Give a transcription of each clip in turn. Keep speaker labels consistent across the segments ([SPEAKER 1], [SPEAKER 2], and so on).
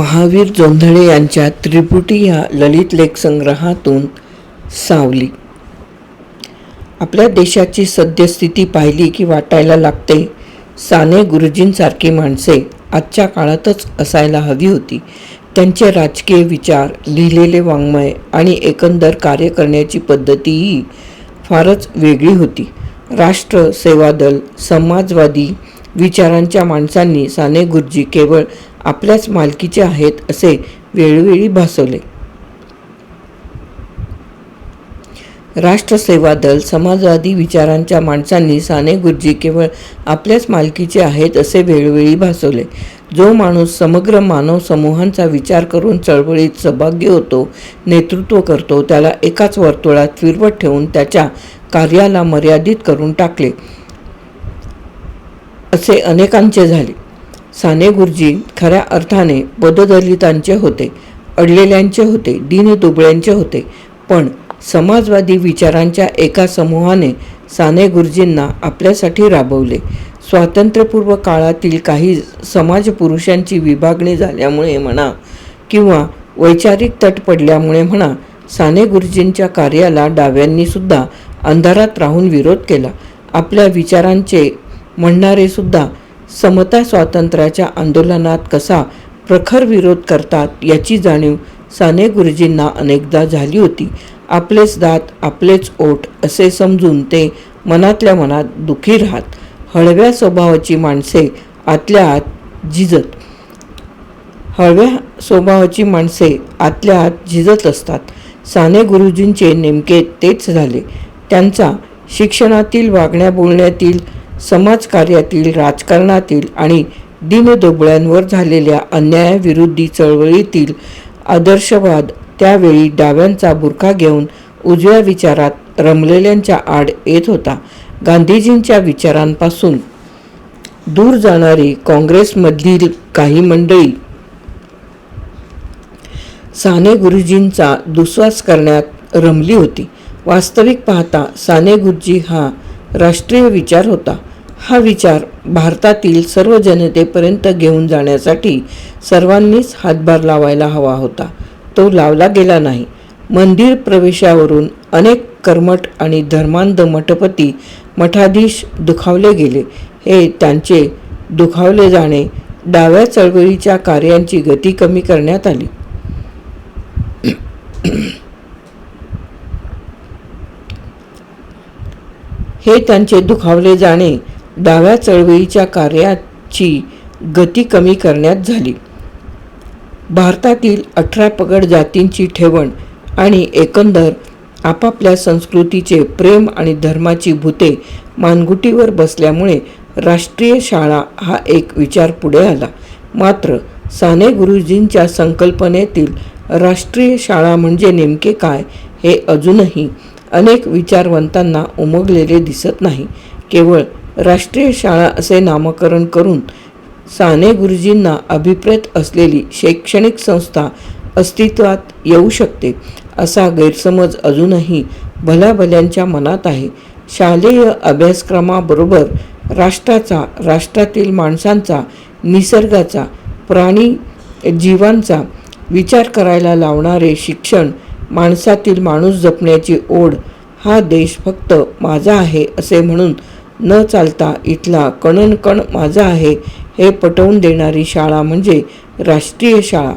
[SPEAKER 1] महावीर जोंधळे यांच्या त्रिपुटी या ललित लेख संग्रहातून सावली. आपल्या देशाची सद्यस्थिती पाहिली की वाटायला लागते साने गुरुजींसारखी माणसे आजच्या काळातच असायला हवी होती. त्यांचे राजकीय विचार लिहिलेले वाङ्मय आणि एकंदर कार्य करण्याची पद्धतीही फारच वेगळी होती. राष्ट्र सेवादल समाजवादी विचारांच्या माणसांनी साने गुरुजी केवळ आपल्याच मालकीचे आहेत असे वेळोवेळी भासवले. राष्ट्रसेवा दल समाजवादी विचारांच्या माणसांनी साने गुरुजी केवळ आपल्याच मालकीचे आहेत असे वेळोवेळी भासवले. जो माणूस समग्र मानव समूहांचा विचार करून चळवळीत सहभागी होतो नेतृत्व करतो त्याला एकाच वर्तुळात फिरवत ठेवून त्याच्या कार्याला मर्यादित करून टाकले. असे अनेकांचे झाले. साने गुरुजी खऱ्या अर्थाने बददलितांचे होते अडलेल्यांचे होते दीनदुबळ्यांचे होते. पण समाजवादी विचारांच्या एका समूहाने साने गुरुजींना आपल्यासाठी राबवले. स्वातंत्र्यपूर्व काळातील काही समाजपुरुषांची विभागणी झाल्यामुळे म्हणा किंवा वैचारिक तट पडल्यामुळे म्हणा साने गुरुजींच्या कार्याला डाव्यांनीसुद्धा अंधारात राहून विरोध केला. आपल्या विचारांचे म्हणणारे सुद्धा समता स्वातंत्र्याच्या आंदोलनात कसा प्रखर विरोध करतात याची जाणीव साने गुरुजींना अनेकदा झाली होती. आपलेच दात आपलेच ओठ असे समजून ते मनातल्या मनात दुखी राहत. हळव्या स्वभावाची माणसे आतल्या आत झिजत. हळव्या स्वभावाची माणसे आतल्या आत झिजत असतात. साने गुरुजींचे नेमके तेच झाले. त्यांचा शिक्षणातील वागण्या बोलण्यातील समाजकार्यातील राजकारणातील आणि दीनदुबळ्यांवर झालेल्या अन्यायाविरुद्धी चळवळीतील आदर्शवाद त्यावेळी डाव्यांचा बुरखा घेऊन उजव्या विचारात रमलेल्यांच्या आड येत होता. गांधीजींच्या विचारांपासून दूर जाणारी काँग्रेसमधील काही मंडळी साने गुरुजींचा दुस्वास करण्यात रमली होती. वास्तविक पाहता साने गुरुजी हा राष्ट्रीय विचार होता. हा विचार भारतातील सर्व जनतेपर्यंत घेऊन जाण्यासाठी सर्वांनीच हातभार लावायला हवा होता. तो लावला गेला नाही. मंदिर प्रवेशावरून अनेक कर्मठ आणि धर्मांध मठपती मठाधीश दुखावले गेले. हे त्यांचे दुखावले जाणे डाव्या चळवळीच्या कार्यांची गती कमी करण्यात आली. हे त्यांचे दुखावले जाणे डाव्या चळवळीच्या कार्याची गती कमी करण्यात झाली. भारतातील अठरा पगड जातींची ठेवण आणि एकंदर आपापल्या संस्कृतीचे प्रेम आणि धर्माची भूते मानगुटीवर बसल्यामुळे राष्ट्रीय शाळा हा एक विचार पुढे आला. मात्र साने गुरुजींच्या संकल्पनेतील राष्ट्रीय शाळा म्हणजे नेमके काय हे अजूनही अनेक विचारवंतांना उमगलेले दिसत नाही. केवळ राष्ट्रीय शाळा असे नामकरण करून साने गुरुजींना अभिप्रेत असलेली शैक्षणिक संस्था अस्तित्वात येऊ शकते असा गैरसमज अजूनही भल्याभल्यांच्या मनात आहे. शालेय अभ्यासक्रमाबरोबर राष्ट्राचा राष्ट्रातील माणसांचा निसर्गाचा प्राणी जीवांचा विचार करायला लावणारे शिक्षण माणसातील माणूस जपण्याची ओढ हा देश फक्त माझा आहे असे म्हणून न चालता इथला कणनकण माझा आहे हे पटवून देणारी शाळा म्हणजे राष्ट्रीय शाळा.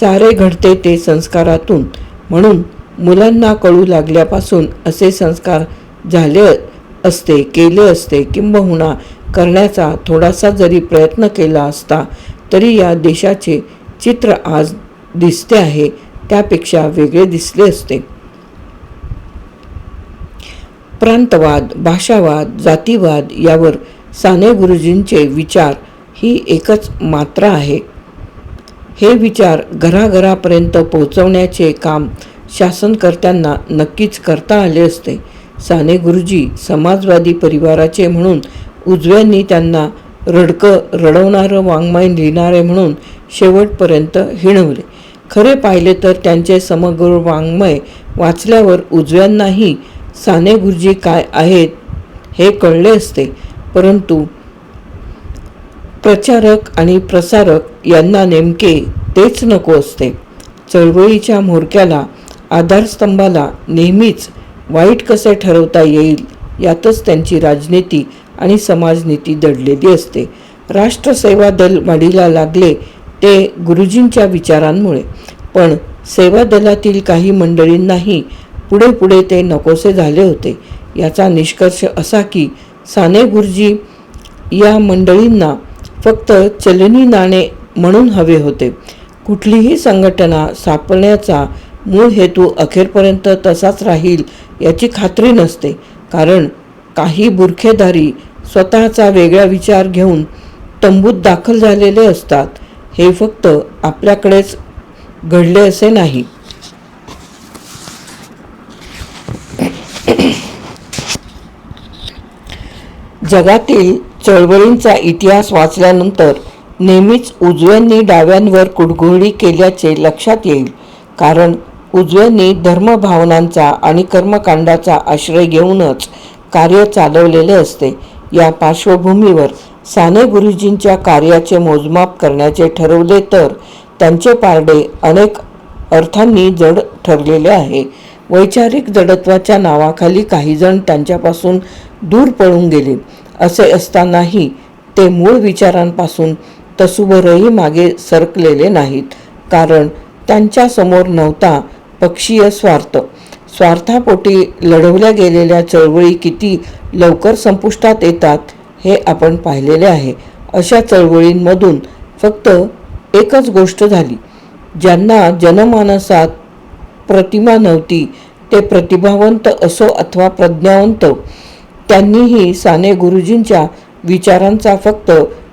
[SPEAKER 1] सारे घडते ते संस्कारातून. म्हणून मुलांना कळू लागल्यापासून असे संस्कार झाले असते केले असते किंबहुना करण्याचा थोडासा जरी प्रयत्न केला असता तरी या देशाचे चित्र आज दिसते आहे त्यापेक्षा वेगळे दिसले असते. प्रांतवाद भाषावाद जातीवाद यावर साने गुरुजींचे विचार ही एकच मात्रा आहे. हे विचार घराघरापर्यंत पोहोचवण्याचे काम शासनकर्त्यांना नक्कीच करता आले असते. साने गुरुजी समाजवादी परिवाराचे म्हणून उजव्यांनी त्यांना रडकं रडवणारं वाङ्मय लिहिणारे म्हणून शेवटपर्यंत हिणवले. खरे पाहिले तर त्यांचे समग्र वाङ्मय वाचल्यावर उजव्यांनाही साने गुरुजी काय आहेत हे कळले असते. परंतु प्रचारक आणि प्रसारक यांना नेमके तेच नको असते. चळवळीच्या म्होरक्याला आधारस्तंभाला नेहमीच वाईट कसे ठरवता येईल यातच त्यांची राजनीती आणि समाजनीती दडलेली असते. राष्ट्रसेवा दल वाढीला लागले ते गुरुजींच्या विचारांमुळे. पण सेवा दलातील काही मंडळींनाही पुढे पुढे ते नकोसे झाले होते. याचा निष्कर्ष असा की साने गुरुजी या मंडळींना फक्त चलनी नाणे म्हणून हवे होते. कुठलीही संघटना सापडण्याचा मूळ हेतू अखेरपर्यंत तसाच राहील याची खात्री नसते. कारण काही बुरखेदारी स्वतःचा वेगळा विचार घेऊन तंबूत दाखल झालेले असतात. हे फक्त आपल्याकडेच घडले असे नाही. जगातील चळवळींचा इतिहास वाचल्यानंतर नेहमीच उजव्यांनी डाव्यांवर कुडघोडी केल्याचे लक्षात येईल. कारण उजव्यांनी धर्मभावनांचा आणि कर्मकांडाचा आश्रय घेऊनच कार्य चालवलेले असते. या पार्श्वभूमीवर साने गुरुजींच्या कार्याचे मोजमाप करण्याचे ठरवले तर त्यांचे पारडे अनेक अर्थांनी जड ठरलेले आहे. वैचारिक जडत्वाच्या नावाखाली काहीजण त्यांच्यापासून दूर पळून गेले. असे असतानाही ते मूळ विचारांपासून तसुभरही मागे सरकलेले नाहीत. कारण त्यांच्यासमोर नव्हता पक्षीय स्वार्थ. स्वार्थापोटी लढवल्या गेलेल्या चळवळी किती लवकर संपुष्टात येतात हे आपण पाहिलेले आहे. अशा चळवळींमधून फक्त एकच गोष्ट झाली. ज्यांना जनमानसात प्रतिमा नव्हती ते प्रतिभावंत असो अथवा प्रज्ञावंत त्यांनीही साने गुरुजींच्या विचारांचा फक्त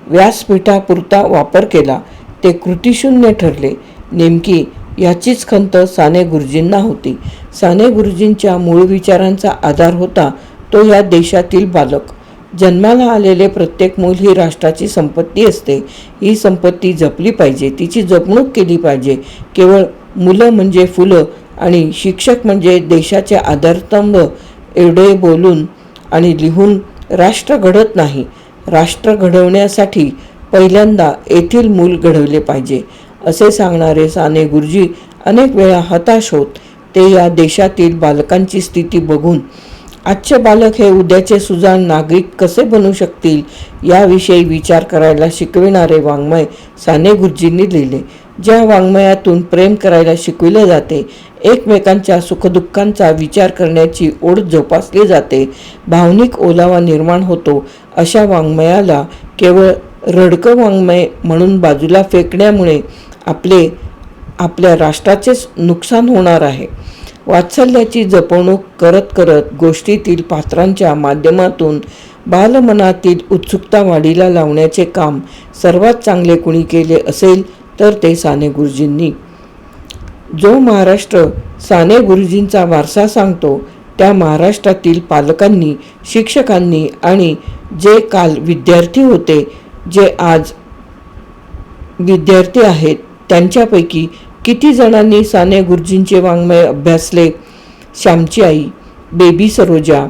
[SPEAKER 1] व्यासपीठापुरता वापर केला. ते कृतिशून्य ठरले. नेमकी याचीच खंत साने गुरुजींना होती. साने गुरुजींच्या मूळ विचारांचा आधार होता तो या देशातील बालक. जन्माला आलेले प्रत्येक मूल ही राष्ट्राची संपत्ती असते. ही संपत्ती जपली पाहिजे. तिची जपणूक केली पाहिजे. केवळ मुलं म्हणजे फुलं आणि शिक्षक म्हणजे देशाचे आधारस्तंभ एवढे बोलून आणि लिहून राष्ट्र घडत नाही. राष्ट्र घडवण्यासाठी पहिल्यांदा येथील मूल घडवले पाहिजे असे सांगणारे साने गुरुजी अनेक वेळा हताश होत ते या देशातील बालकांची स्थिती बघून आजचे बालक हे उद्याचे सुजाण नागरिक कसे बनू शकतील याविषयी विचार करायला शिकविणारे वाङ्मय साने गुरुजींनी लिहिले. ज्या वाङ्मयातून प्रेम करायला शिकविले जाते एकमेकांच्या सुखदुःखांचा विचार करण्याची ओढ जोपासली जाते भावनिक ओलावा निर्माण होतो अशा वाङ्मयाला केवळ रडकं वाङ्मय म्हणून बाजूला फेकण्यामुळे आपले आपल्या राष्ट्राचेच नुकसान होणार आहे. वात्सल्याची जपवणूक करत करत गोष्टीतील पात्रांच्या माध्यमातून बालमनातील उत्सुकता वाढीला लावण्याचे काम सर्वात चांगले कुणी केले असेल तर ते साने गुरुजींनी. जो महाराष्ट्र साने गुरुजींचा वारसा सांगतो त्या महाराष्ट्रातील पालकांनी शिक्षकांनी आणि जे काल विद्यार्थी होते जे आज विद्यार्थी आहेत त्यांच्यापैकी किती जणांनी साने गुरुजींचे वाङ्मय अभ्यासले? श्यामची आई बेबी सरोजा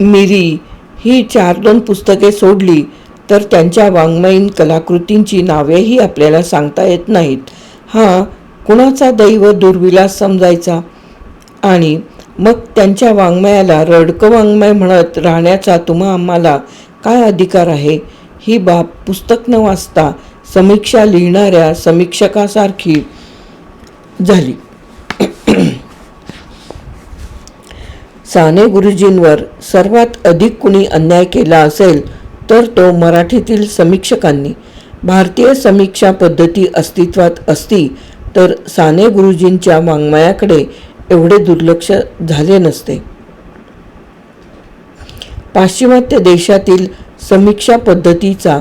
[SPEAKER 1] मिरी ही चार दोन पुस्तके सोडली. तर त्यांच्या वाङ्मयीन कलाकृतींची नावेही आपल्याला सांगता येत नाहीत. हा कुणाचा दैव दुर्विलास समजायचा? आणि मग त्यांच्या वाङ्मयाला रडकं वाङ्मय म्हणत राहण्याचा तुम्हा आम्हाला काय अधिकार आहे? ही बाब पुस्तक न वाचता समीक्षा लिहिणाऱ्या समीक्षकासारखी झाली. साने गुरुजींवर सर्वात अधिक कुणी अन्याय केला असेल तर तो मराठीतील समीक्षकांनी भारतीय समीक्षा पद्धती अस्तित्वात असती तर साने गुरुजींच्या वाङ्मयाकडे एवढे दुर्लक्ष झाले नसते. पाश्चिमात्य देशातील समीक्षा पद्धतीचा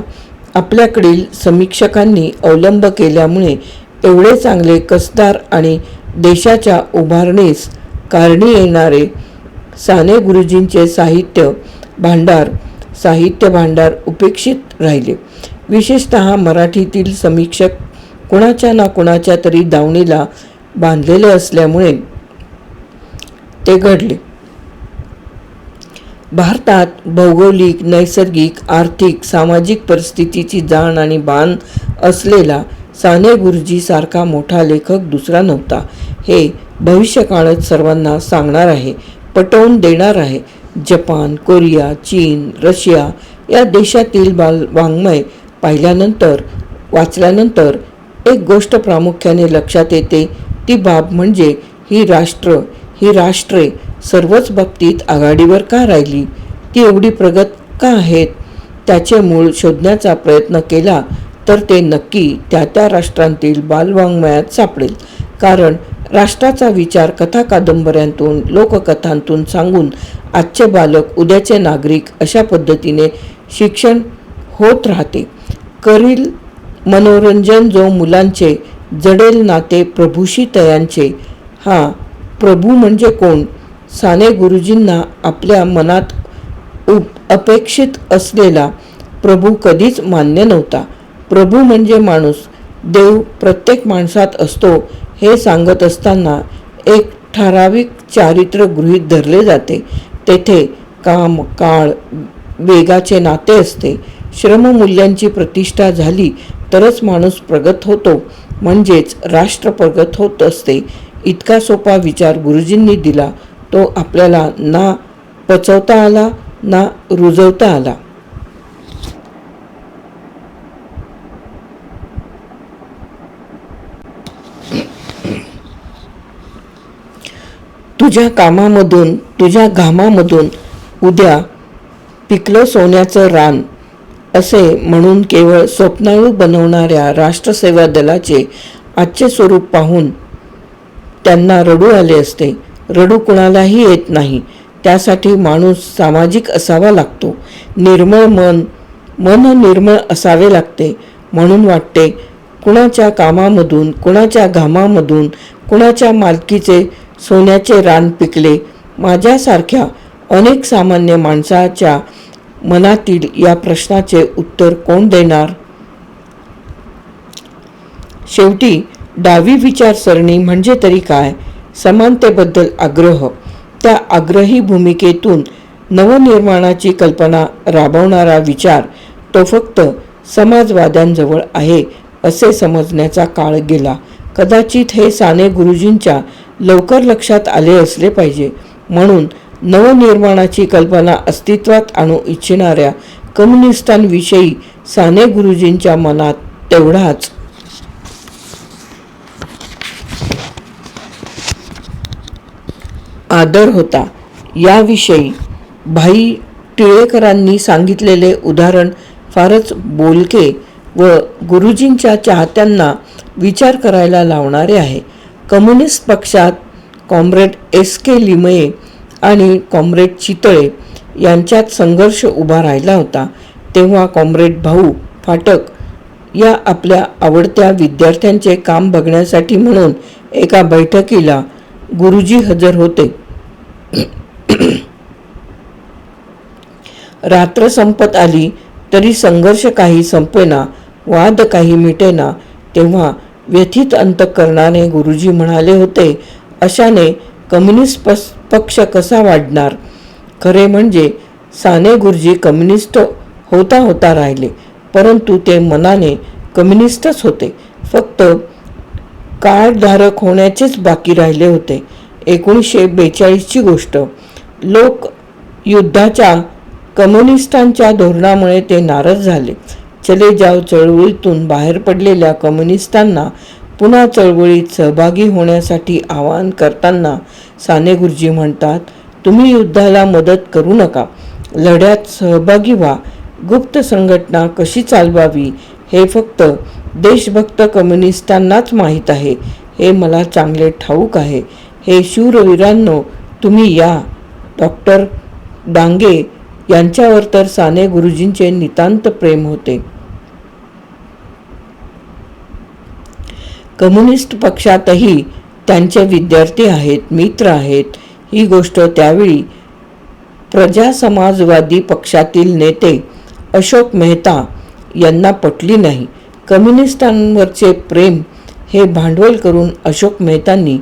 [SPEAKER 1] आपल्याकडील समीक्षकांनी अवलंब केल्यामुळे एवढे चांगले कसदार आणि देशाच्या उभारणीस कारणी येणारे साने गुरुजींचे साहित्य भांडार साहित्य भांडार उपेक्षित राहिले. विशेषत मराठीतील समीक्षक कुणाच्या ना कुणाच्या तरी दावणीला बांधलेले असल्यामुळे ते घडले. भारतात भौगोलिक नैसर्गिक आर्थिक सामाजिक परिस्थितीची जाण आणि बाण असलेला साने गुरुजी सारखा मोठा लेखक दुसरा नव्हता. हे भविष्यकाळात सर्वांना सांगणार आहे पटवून देणार आहे. जपान कोरिया चीन रशिया या देशातील बाल वाङ्मय पाहिल्यानंतर वाचल्यानंतर एक गोष्ट प्रामुख्याने लक्षात येते. ती बाब म्हणजे ही राष्ट्र ही राष्ट्रे सर्वच बाबतीत आघाडीवर का राहिली? ती एवढी प्रगत का आहेत? त्याचे मूळ शोधण्याचा प्रयत्न केला तर ते नक्की त्या त्या राष्ट्रांतील बालवाङ्मयात सापडेल. कारण राष्ट्राचा विचार कथा कादंबऱ्यांतून लोककथांतून सांगून आजचे बालक उद्याचे नागरिक अशा पद्धतीने शिक्षण होत राहते. करील मनोरंजन जो मुलांचे जडेल नाते प्रभूशी तयांचे हा प्रभू म्हणजे कोण? साने गुरुजींना आपल्या मनात उप अपेक्षित असलेला प्रभू कधीच मान्य नव्हता. प्रभू म्हणजे माणूस. देव प्रत्येक माणसात असतो. हे सांगत असताना एक ठराविक चारित्र्य गृहीत धरले जाते. तेथे काम काळ वेगाचे नाते असते. श्रममूल्यांची प्रतिष्ठा झाली तरच माणूस प्रगत होतो म्हणजेच राष्ट्र प्रगत होत असते. इतका सोपा विचार गुरुजींनी दिला तो आपल्याला ना पचवता आला ना रुजवता आला. तुझ्या कामामधून तुझ्या घामामधून उद्या पिकलं सोन्याचं रान असे म्हणून केवळ स्वप्नाळू बनवणाऱ्या राष्ट्रसेवा दलाचे आजचे स्वरूप पाहून त्यांना रडू आले असते. रडू कुणालाही येत नाही. त्यासाठी माणूस सामाजिक असावा लागतो. निर्मळ मन मन निर्मळ असावे लागते. म्हणून वाटते कुणाच्या कामामधून कुणाच्या घामामधून कुणाच्या मालकीचे सोन्याचे रान पिकले. माझ्यासारख्या अनेक सामान्य माणसाच्या मनातील या प्रश्नाचे उत्तर कोण देणार? शेवटी डावी विचारसरणी म्हणजे तरी काय? समानतेबद्दल आग्रह. त्या आग्रही भूमिकेतून नवनिर्माणाची कल्पना राबवणारा विचार तो फक्त समाजवाद्यांजवळ आहे असे समजण्याचा काळ गेला. कदाचित हे साने गुरुजींच्या लवकर लक्षात आले असले पाहिजे. म्हणून नवनिर्माणाची कल्पना अस्तित्वात आणू इच्छिणाऱ्या कम्युनिस्टांविषयी साने गुरुजींच्या मनात तेवढाच. आदर होता. याविषयी भाई टिळेकरांनी सांगितलेले उदाहरण फारच बोलके व गुरुजींच्या चाहत्यांना विचार करायला लावणारे आहे. कम्युनिस्ट पक्षात कॉम्रेड एस के लिमये आणि कॉम्रेड चितळे यांच्यात संघर्ष उभा राहिला होता तेव्हा कॉम्रेड भाऊ फाटक या आपल्या आवडत्या विद्यार्थ्यांचे काम बघण्यासाठी म्हणून एका बैठकीला गुरुजी हजर होते. रात्र संपत आली तरी संघर्ष काही संपेना वाद काही मिटेना तेव्हा व्यथित अंतकरणाने गुरुजी म्हणाले होते अशाने कम्युनिस्ट पस पक्ष कसा वाढणार? खरे म्हणजे साने गुरुजी कम्युनिस्ट होता होता राहिले परंतु ते मनाने कम्युनिस्टच होते. फक्त कार्डधारक होण्याचेच बाकी राहिले होते. एकोणीसशे बेचाळीसची गोष्ट. लोक युद्धाच्या कम्युनिस्टांच्या धोरणामुळे ते नाराज झाले. चले जाव चळवळीतून बाहेर पडलेल्या कम्युनिस्टांना पुन्हा चळवळीत सहभागी होण्यासाठी आवाहन करताना साने गुरुजी म्हणतात तुम्ही युद्धाला मदत करू नका. लढ्यात सहभागी व्हा. गुप्त संघटना कशी चालवावी हे फक्त देशभक्त कम्युनिस्टांनाच माहीत आहे. हे मला चांगले ठाऊक आहे. हे शूरवीरांनो तुम्ही या डॉक्टर डांगे यांच्यावर तर साने गुरुजींचे नितांत प्रेम होते. कम्युनिस्ट पक्षातही त्यांचे विद्यार्थी आहेत मित्र आहेत. ही गोष्ट त्यावेळी प्रजा समाजवादी पक्षातील नेते अशोक मेहता यांना पटली नाही. कम्युनिस्टांवरचे प्रेम हे भांडवल करून अशोक मेहतांनी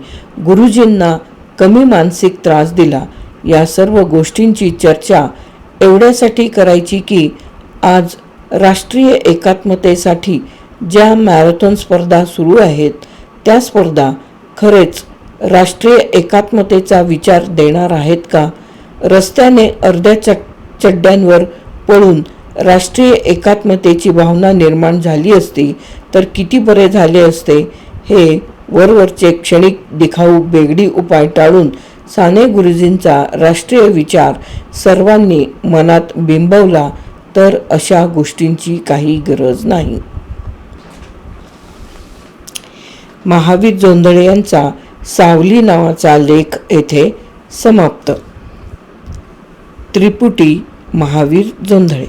[SPEAKER 1] गुरुजींना कमी मानसिक त्रास दिला. या सर्व गोष्टींची चर्चा एवढ्यासाठी करायची की आज राष्ट्रीय एकात्मतेसाठी ज्या मॅरेथॉन स्पर्धा सुरू आहेत त्या स्पर्धा खरेच राष्ट्रीय एकात्मतेचा विचार देणार आहेत का? रस्त्याने अर्ध्या चट चड्ड्यांवर पळून राष्ट्रीय एकात्मतेची भावना निर्माण झाली असती तर किती बरे झाले असते? हे वरवरचे क्षणिक दिखाऊ बेगडी उपाय टाळून साने गुरुजींचा राष्ट्रीय विचार सर्वांनी मनात बिंबवला तर अशा गोष्टींची काही गरज नाही. महावीर जोंधळे यांचा सावली नावाचा लेख येथे समाप्त. त्रिपुटी महावीर जोंधळे.